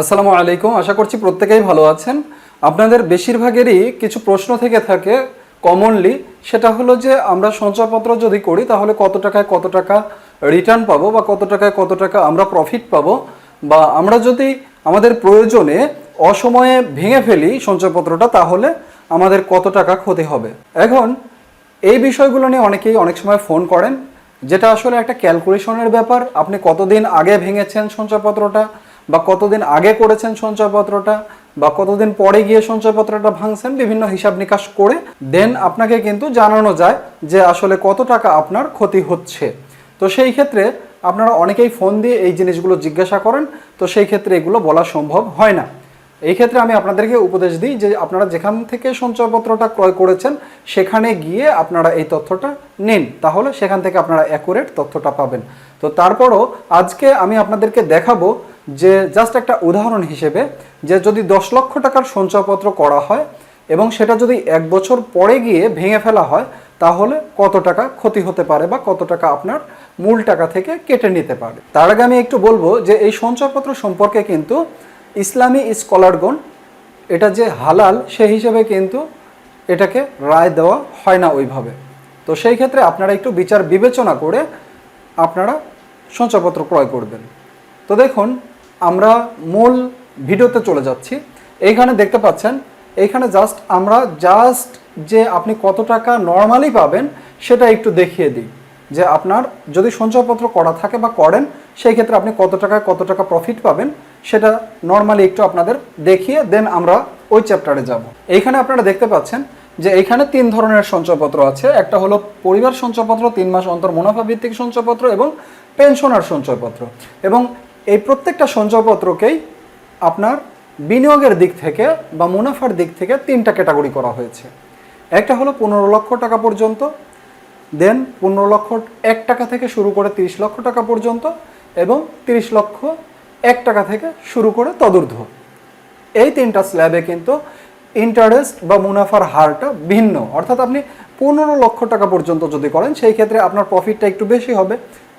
আসসালামু আলাইকুম, আশা করছি প্রত্যেকেই ভালো আছেন। আপনাদের বেশিরভাগেরই কিছু প্রশ্ন থেকে থাকে কমনলি সেটা হলো যে আমরা সঞ্চয়পত্র যদি করি, তাহলে কত টাকায় কত টাকা রিটার্ন পাবো বা কত টাকায় কত টাকা আমরা প্রফিট পাবো? বা আমরা যদি আমাদের প্রয়োজনে অসময়ে ভেঙে ফেলি সঞ্চয়পত্রটা, তাহলে আমাদের কত টাকা ক্ষতি হবে? এখন, এই বিষয়গুলো নিয়ে অনেকেই অনেক সময় ফোন করেন, যেটা আসলে একটা ক্যালকুলেশনের ব্যাপার। আপনি কতদিন আগে ভেঙেছেন সঞ্চয়পত্রটা? বা কতদিন আগে করেছেন সঞ্চয়পত্রটা বা কতদিন পরে গিয়ে সঞ্চয়পত্রটা ভাঙছেন, বিভিন্ন হিসাব নিকাশ করে দেন আপনাকে কিন্তু জানানো যায় যে আসলে কত টাকা আপনার ক্ষতি হচ্ছে। তো সেই ক্ষেত্রে আপনারা অনেকেই ফোন দিয়ে এই জিনিসগুলো জিজ্ঞাসা করেন, তো সেই ক্ষেত্রে এগুলো বলা সম্ভব হয় না। এই ক্ষেত্রে আমি আপনাদেরকে উপদেশ দিই যে আপনারা যেখান থেকে সঞ্চয়পত্রটা ক্রয় করেছেন, সেখানে গিয়ে আপনারা এই তথ্যটা নিন। তাহলে সেখান থেকে আপনারা অ্যাকুরেট তথ্যটা পাবেন। তো তারপরও আজকে আমি আপনাদেরকে দেখাবো যে জাস্ট একটা উদাহরণ হিসেবে যে যদি দশ লক্ষ টাকার সঞ্চয়পত্র করা হয় এবং সেটা যদি এক বছর পরে গিয়ে ভেঙে ফেলা হয়, তাহলে কত টাকা ক্ষতি হতে পারে বা কত টাকা আপনার মূল টাকা থেকে কেটে নিতে পারে? তার আগে আমি একটু বলব যে এই সঞ্চয়পত্র সম্পর্কে কিন্তু ইসলামী স্কলারগণ এটা যে হালাল, সেই হিসেবে কিন্তু এটাকে রায় দেওয়া হয় না ওইভাবে। তো সেই ক্ষেত্রে আপনারা একটু বিচার বিবেচনা করে আপনারা সঞ্চয়পত্র ক্রয় করবেন। তো দেখুন আমরা মূল ভিডিওতে চলে যাচ্ছি। এইখানে দেখতে পাচ্ছেন, এইখানে জাস্ট আমরা জাস্ট যে আপনি কত টাকা নর্মালি পাবেন, সেটা একটু দেখিয়ে দিই। যে আপনার যদি সঞ্চয়পত্র করা থাকে বা করেন, সেই ক্ষেত্রে আপনি কত টাকায় কত টাকা প্রফিট পাবেন, সেটা নর্মালি একটু আপনাদের দেখিয়ে দেন আমরা ওই চ্যাপ্টারে যাব। এইখানে আপনারা দেখতে পাচ্ছেন যে এইখানে তিন ধরনের সঞ্চয়পত্র আছে। একটা হলো পরিবার সঞ্চয়পত্র, তিন মাস অন্তর মুনাফা ভিত্তিক সঞ্চয়পত্র এবং পেনশনার সঞ্চয়পত্র। এবং এই প্রত্যেকটা সঞ্চয়পত্রকেই আপনার বিনিয়োগের দিক থেকে বা মুনাফার দিক থেকে তিনটা ক্যাটাগরি করা হয়েছে। একটা হলো পনেরো লক্ষ টাকা পর্যন্ত, দেন পনেরো লক্ষ এক টাকা থেকে শুরু করে তিরিশ লক্ষ টাকা পর্যন্ত এবং তিরিশ লক্ষ এক টাকা থেকে শুরু করে তদূর্ধ্ব। এই তিনটা স্ল্যাবে কিন্তু ইন্টারেস্ট বা মুনাফার হারটা ভিন্ন। অর্থাৎ আপনি পনেরো লক্ষ টাকা পর্যন্ত যদি করেন, সেই ক্ষেত্রে আপনার প্রফিটটা একটু বেশি হবে।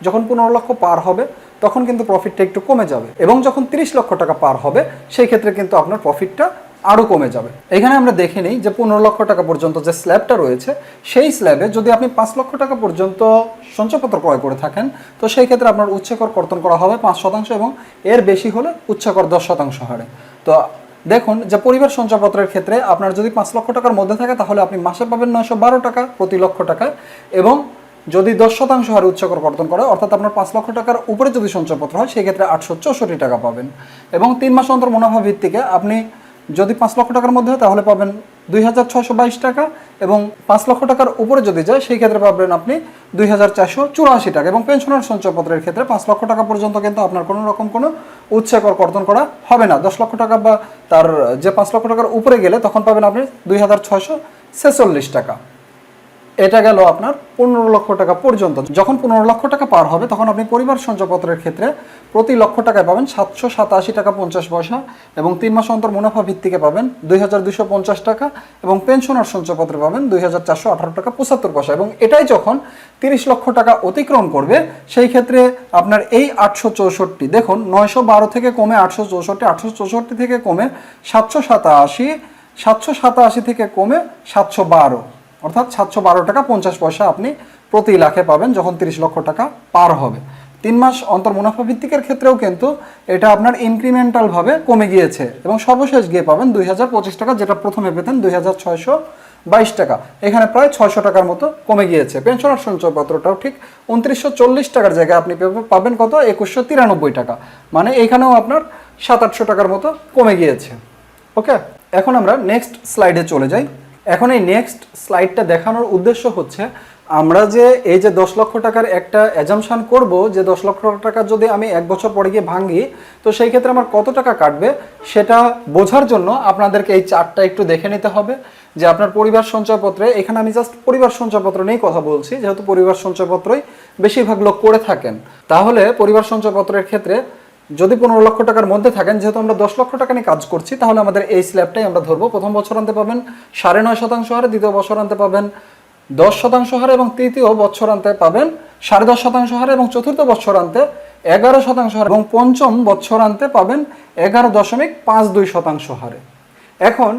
যখন পনেরো লক্ষ পার হবে, তখন কিন্তু প্রফিটটা একটু কমে যাবে এবং যখন তিরিশ লক্ষ টাকা পার হবে, সেই ক্ষেত্রে কিন্তু আপনার প্রফিটটা আরও কমে যাবে। এখানে আমরা দেখে নিই যে পনেরো লক্ষ টাকা পর্যন্ত যে স্ল্যাবটা রয়েছে, সেই স্ল্যাবে যদি আপনি পাঁচ লক্ষ টাকা পর্যন্ত সঞ্চয়পত্র ক্রয় করে থাকেন, তো সেই ক্ষেত্রে আপনার উচ্চকর কর্তন করা হবে পাঁচ শতাংশ এবং এর বেশি হলে উচ্চকর দশ শতাংশ হারে। তো দেখুন, যে পরিবার সঞ্চয়পত্রের ক্ষেত্রে আপনার যদি পাঁচ লক্ষ টাকার মধ্যে থাকে, তাহলে আপনি মাসে পাবেন নয়শো বারো টাকা প্রতি লক্ষ টাকা এবং যদি দশ শতাংশ হারে উচ্চকর কর্তন করে, অর্থাৎ আপনার পাঁচ লক্ষ টাকার উপরে যদি সঞ্চয়পত্র হয়, সেক্ষেত্রে আটশো চৌষট্টি টাকা পাবেন। এবং তিন মাস অন্তর মুনাফা ভিত্তিকে আপনি যদি পাঁচ লক্ষ টাকার মধ্যে হয়, তাহলে পাবেন দুই হাজার ছশো বাইশ টাকা এবং পাঁচ লক্ষ টাকার উপরে যদি যায়, সেই ক্ষেত্রে পাবেন আপনি দুই হাজার চারশো চুরাশি টাকা এবং পেনশনার সঞ্চয়পত্রের ক্ষেত্রে পাঁচ লক্ষ টাকা পর্যন্ত কিন্তু আপনার কোনো রকম কোনো উৎসাকর কর্তন করা হবে না। দশ লক্ষ টাকা বা তার যে পাঁচ লক্ষ টাকার উপরে গেলে তখন পাবেন আপনি দুই হাজার ছেচল্লিশ টাকা। এটা গেল আপনার পনেরো লক্ষ টাকা পর্যন্ত। যখন পনেরো লক্ষ টাকা পার হবে, তখন আপনি পরিবার সঞ্চয়পত্রের ক্ষেত্রে প্রতি লক্ষ টাকায় পাবেন সাতশো সাতাশি টাকা পঞ্চাশ পয়সা এবং তিন মাস অন্তর মুনাফা ভিত্তিকে পাবেন দুই হাজার পঞ্চাশ টাকা এবং পেনশনার সঞ্চয়পত্রে পাবেন দুই হাজার চারশো আঠারো টাকা পঁচাত্তর পয়সা। এবং এটাই যখন তিরিশ লক্ষ টাকা অতিক্রম করবে, সেই ক্ষেত্রে আপনার এই আটশো চৌষট্টি, দেখুন নয়শো বারো থেকে কমে আটশো চৌষট্টি আটশো চৌষট্টি থেকে কমে সাতশো সাতাশি সাতশো সাতাশি থেকে কমে সাতশো বারো। অর্থাৎ সাতশো বারো টাকা পঞ্চাশ পয়সা আপনি প্রতি লাখে পাবেন যখন তিরিশ লক্ষ টাকা পার হবে। তিন মাস অন্তর মুনাফা ভিত্তিকের ক্ষেত্রেও কিন্তু এটা আপনার ইনক্রিমেন্টালভাবে কমে গিয়েছে এবং সর্বশেষ গিয়ে পাবেন দুই হাজার পঁচিশ টাকা, যেটা প্রথমে পেতেন দুই হাজার ছয়শো বাইশ টাকা। এখানে প্রায় ছয়শো টাকার মতো কমে গিয়েছে। পেনশনার সঞ্চয়পত্রটাও ঠিক উনত্রিশশো চল্লিশ টাকার জায়গায় আপনি পাবেন কত? একুশশো তিরানব্বই টাকা। মানে এখানেও আপনার সাত আটশো টাকার মতো কমে গিয়েছে। ওকে? এখন আমরা নেক্সট স্লাইডে চলে যাই। এখন এই নেক্সট স্লাইডটা দেখানোর উদ্দেশ্য হচ্ছে, আমরা যে এই যে দশ লক্ষ টাকার একটা অ্যাজামশান করব, যে দশ লক্ষ টাকা যদি আমি এক বছর পরে গিয়ে ভাঙি তো সেই ক্ষেত্রে আমার কত টাকা কাটবে, সেটা বোঝার জন্য আপনাদেরকে এই চার্টটা একটু দেখে নিতে হবে, যে আপনার পরিবার সঞ্চয়পত্রে, এখানে আমি জাস্ট পরিবার সঞ্চয়পত্র নিয়েই কথা বলছি, যেহেতু পরিবার সঞ্চয়পত্রই বেশিরভাগ লোক করে থাকেন। তাহলে পরিবার সঞ্চয়পত্রের ক্ষেত্রে যদি পনেরো লক্ষ টাকার মধ্যে থাকেন, যেহেতু আমরা দশ লক্ষ টাকা নিয়ে কাজ করছি, তাহলে আমাদের এই স্ল্যাবটাই আমরা ধরবো। প্রথম বছর আনতে পাবেন সাড়ে নয় শতাংশ হারে, দ্বিতীয় বছর আনতে পাবেন দশ শতাংশ হারে এবং তৃতীয় বছর আনতে পাবেন সাড়ে দশ শতাংশ হারে এবং চতুর্থ বছর আনতে এগারো শতাংশ হারে এবং পঞ্চম বৎসরান্তে পাবেন এগারো দশমিক পাঁচ দুই শতাংশ হারে। এখন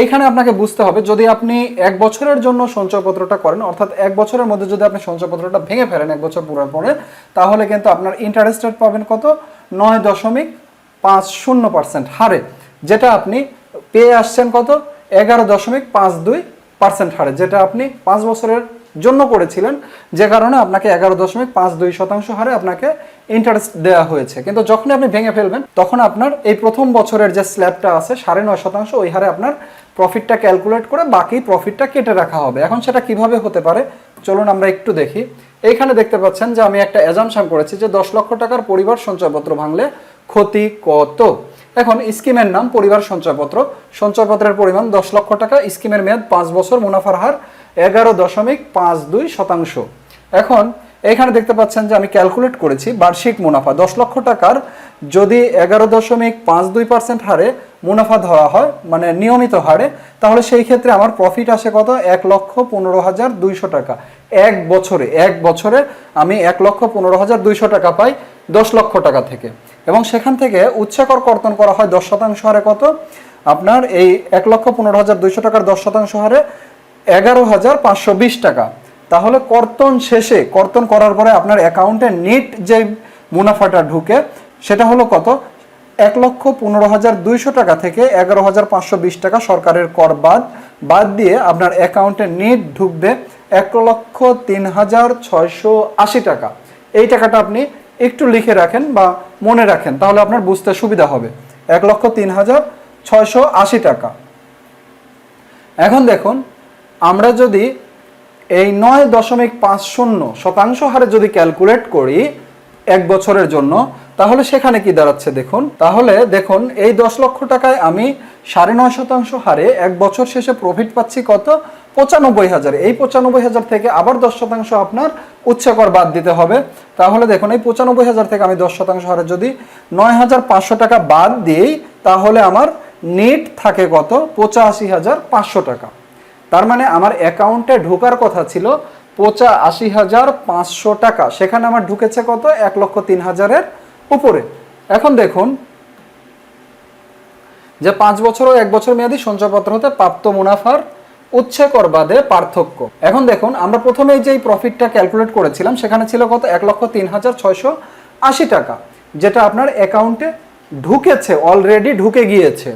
এইখানে আপনাকে বুঝতে হবে, যদি আপনি এক বছরের জন্য সঞ্চয়পত্রটা করেন, অর্থাৎ এক বছরের মধ্যে যদি আপনি সঞ্চয়পত্রটা ভেঙে ফেলেন এক বছর পুরার পরে, তাহলে কিন্তু আপনার ইন্টারেস্ট রেট পাবেন কত? নয় দশমিক পাঁচ শূন্য পার্সেন্ট হারে, যেটা আপনি পেয়ে আসছেন কত? এগারো দশমিক পাঁচ দুই পার্সেন্ট হারে, যেটা আপনি পাঁচ বছরের জন্য করেছিলেন, যে কারণে আপনাকে এগারো দশমিক পাঁচ দুই শতাংশ হারে আপনাকে ইন্টারেস্ট দেওয়া হয়েছে। কিন্তু যখনই আপনি ভেঙে ফেলবেন, তখন আপনার এই প্রথম বছরের যে স্ল্যাবটা আছে, সাড়ে নয় শতাংশ, ওই হারে আপনার প্রফিটটা ক্যালকুলেট করে বাকি প্রফিটটা কেটে রাখা হবে। এখন সেটা কীভাবে হতে পারে? চলুন আমরা একটু দেখি। এইখানে দেখতে পাচ্ছেন যে আমি একটা অ্যাজামশন করেছি যে দশ লক্ষ টাকার পরিবার সঞ্চয়পত্র ভাঙলে ক্ষতি কত? এখন স্কিমের নাম পরিবার সঞ্চয়পত্র। সঞ্চয়পত্রের পরিমাণ দশ লক্ষ টাকা, স্কিমের মেয়াদ পাঁচ বছর, মুনাফার হার এগারো দশমিক পাঁচ দুই শতাংশ। এখন এখানে দেখতে পাচ্ছেন যে আমি ক্যালকুলেট করেছি বার্ষিক মুনাফা, দশ লক্ষ টাকার যদি এগারো দশমিক পাঁচ দুই পার্সেন্ট হারে মুনাফা ধরা হয় মানে নিয়মিত হারে, তাহলে সেই ক্ষেত্রে আমার প্রফিট আসে কত? এক লক্ষ পনেরো হাজার দুইশো টাকা। এক বছরে এক বছরে আমি এক লক্ষ পনেরো হাজার দুইশো টাকা পাই দশ লক্ষ টাকা থেকে। এবং সেখান থেকে উচ্চকর কর্তন করা হয় দশ শতাংশ হারে কত? আপনার এই এক লক্ষ পনেরো হাজার দুইশো টাকার দশ শতাংশ হারে এগারো হাজার পাঁচশো বিশ টাকা। তাহলে কর্তন শেষে, কর্তন করার পরে আপনার অ্যাকাউন্টে নিট যে মুনাফাটা ঢুকে, সেটা হলো কত? এক লক্ষ পনেরো হাজার দুইশো টাকা থেকে এগারো হাজার পাঁচশো বিশ টাকা সরকারের কর বাদ বাদ দিয়ে আপনার অ্যাকাউন্টে নিট ঢুকবে এক লক্ষ তিন হাজার ছয়শো আশি টাকা। এই টাকাটা আপনি একটু লিখে রাখেন বা মনে রাখেন, তাহলে আপনার বুঝতে সুবিধা হবে। এক লক্ষ তিন হাজার ছয়শো আশি টাকা। এখন দেখুন, আমরা যদি এই নয় দশমিক পাঁচ শূন্য শতাংশ হারে যদি ক্যালকুলেট করি এক বছরের জন্য তাহলে সেখানে কি দাঁড়াচ্ছে দেখুন? তাহলে দেখুন, এই দশ লক্ষ টাকায় আমি সাড়ে নয় শতাংশ হারে এক বছর শেষে প্রফিট পাচ্ছি কত? পঁচানব্বই হাজার। এই পঁচানব্বই হাজার থেকে আবার দশ শতাংশ আপনার উচ্চকর বাদ দিতে হবে। তাহলে দেখুন, এই পঁচানব্বই হাজার থেকে আমি দশ শতাংশ হারে যদি নয় হাজার পাঁচশো টাকা বাদ দিই, তাহলে আমার নেট থাকে কত? পঁচাশি হাজার পাঁচশো টাকা। তার মানে আমার অ্যাকাউন্টে ঢোকার কথা ছিল পঁচা আশি হাজার পাঁচশো টাকা। সেখানে আমার ঢুকেছে কত? এক লক্ষ তিন হাজারের উপরে। এখন দেখুন, যে পাঁচ বছর ও এক বছর মেয়াদী সঞ্চয়পত্র হতে প্রাপ্ত মুনাফার উচ্ছেকর বাদে পার্থক্য। এখন দেখুন, আমরা প্রথমে যেই প্রফিটটা ক্যালকুলেট করেছিলাম, সেখানে ছিল কত? এক লক্ষ তিন হাজার ছয়শো আশি টাকা, যেটা আপনার অ্যাকাউন্টে ঢুকেছে অলরেডি ঢুকে গিয়েছে।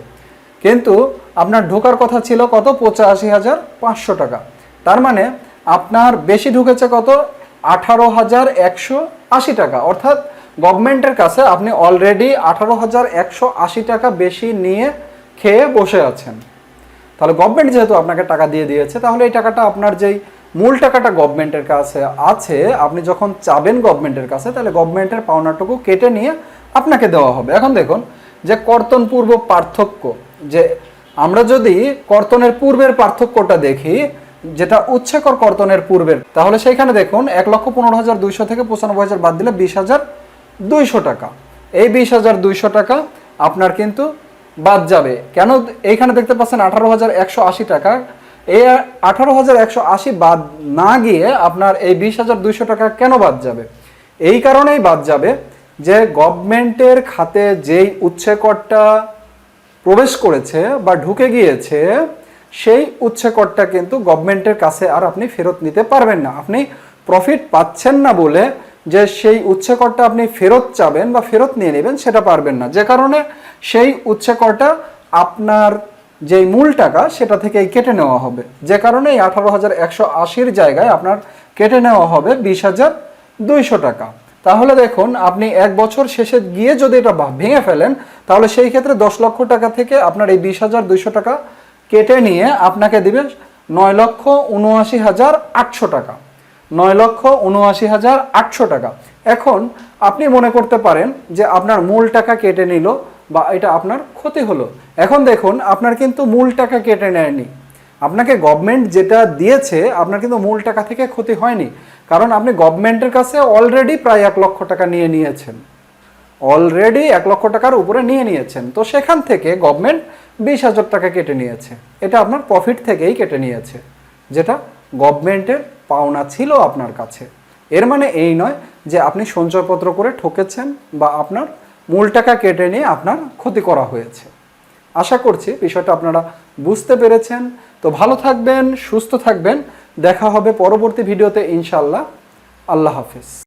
কিন্তু আপনার ঢোকার কথা ছিল কত? পঁচাশি হাজার পাঁচশো টাকা। তার মানে আপনার বেশি ঢুকেছে কত? আঠারো হাজার একশো আশি টাকা। অর্থাৎ গভর্নমেন্টের কাছে আপনি অলরেডি আঠারো হাজার একশো আশি টাকা বেশি নিয়ে খেয়ে বসে আছেন। তাহলে গভর্নমেন্ট যেহেতু আপনাকে টাকা দিয়ে দিয়েছে, তাহলে এই টাকাটা আপনার যেই মূল টাকাটা গভর্নমেন্টের কাছে আছে, আপনি যখন চাবেন গভর্নমেন্টের কাছে, তাহলে গভর্নমেন্টের পাওনাটুকু কেটে নিয়ে আপনাকে দেওয়া হবে। এখন দেখুন, যে কর্তন পূর্ব পার্থক্য, যে আমরা যদি কর্তনের পূর্বের পার্থক্যটা দেখি যেটা উচ্ছেকর কর্তনের পূর্বের। তাহলে সেইখানে দেখুন, এক লক্ষ পনেরো হাজার দুইশো থেকে পঁচানব্বই হাজার বাদ দিলে বিশ হাজার দুইশো টাকা। এই বিশ হাজার দুইশো টাকা আপনার কিন্তু বাদ যাবে। কেন এইখানে দেখতে পাচ্ছেন আঠারো হাজার একশো আশি টাকা। এই আঠারো হাজার একশো আশি বাদ না গিয়ে আপনার এই বিশ হাজার দুইশো টাকা কেন বাদ যাবে? এই কারণেই বাদ যাবে যে গভর্নমেন্টের খাতে যেই উচ্ছেকরটা প্রবেশ করেছে বা ঢুকে গিয়েছে সেই উচ্ছেকরটা কিন্তু গভর্নমেন্টের কাছে আর আপনি ফেরত নিতে পারবেন না। আপনি প্রফিট পাচ্ছেন না বলে যে সেই উচ্ছেকরটা আপনি ফেরত চাবেন বা ফেরত নিয়ে নেবেন সেটা পারবেন না। যে কারণে সেই উচ্ছেকরটা আপনার যেই মূল টাকা সেটা থেকেই কেটে নেওয়া হবে। যে কারণে এই আঠারো হাজার একশো আশির জায়গায় আপনার কেটে নেওয়া হবে বিশ হাজার দুইশো টাকা। তাহলে দেখুন, আপনি এক বছর শেষে গিয়ে যদি এটা ভেঙে ফেলেন, তাহলে সেই ক্ষেত্রে দশ লক্ষ টাকা থেকে আপনার এই বিশ হাজার দুইশো টাকা কেটে নিয়ে আপনাকে দিবে নয় লক্ষ উনআশি হাজার আটশো টাকা। নয় লক্ষ উনআশি হাজার আটশো টাকা। এখন আপনি মনে করতে পারেন যে আপনার মূল টাকা কেটে নিল বা এটা আপনার ক্ষতি হলো। এখন দেখুন, আপনার কিন্তু মূল টাকা কেটে নেয়নি। আপনাকে গভর্নমেন্ট যেটা দিয়েছে, আপনার কিন্তু মূল টাকা থেকে ক্ষতি হয়নি। কারণ আপনি গভর্নমেন্টের কাছে অলরেডি প্রায় এক লক্ষ টাকা নিয়ে নিয়েছেন। অলরেডি এক লক্ষ টাকার উপরে নিয়ে নিয়েছেন। তো সেখান থেকে গভর্নমেন্ট বিশ হাজার টাকা কেটে নিয়েছে। এটা আপনার প্রফিট থেকেই কেটে নিয়েছে, যেটা গভর্নমেন্টের পাওনা ছিল আপনার কাছে। এর মানে এই নয় যে আপনি সঞ্চয়পত্র করে ঠকেছেন বা আপনার মূল টাকা কেটে নিয়ে আপনার ক্ষতি করা হয়েছে। আশা করছি বিষয়টা আপনারা বুঝতে পেরেছেন। তো ভালো থাকবেন, সুস্থ থাকবেন। দেখা হবে পরবর্তী ভিডিওতে ইনশাল্লাহ আল্লাহ হাফিজ।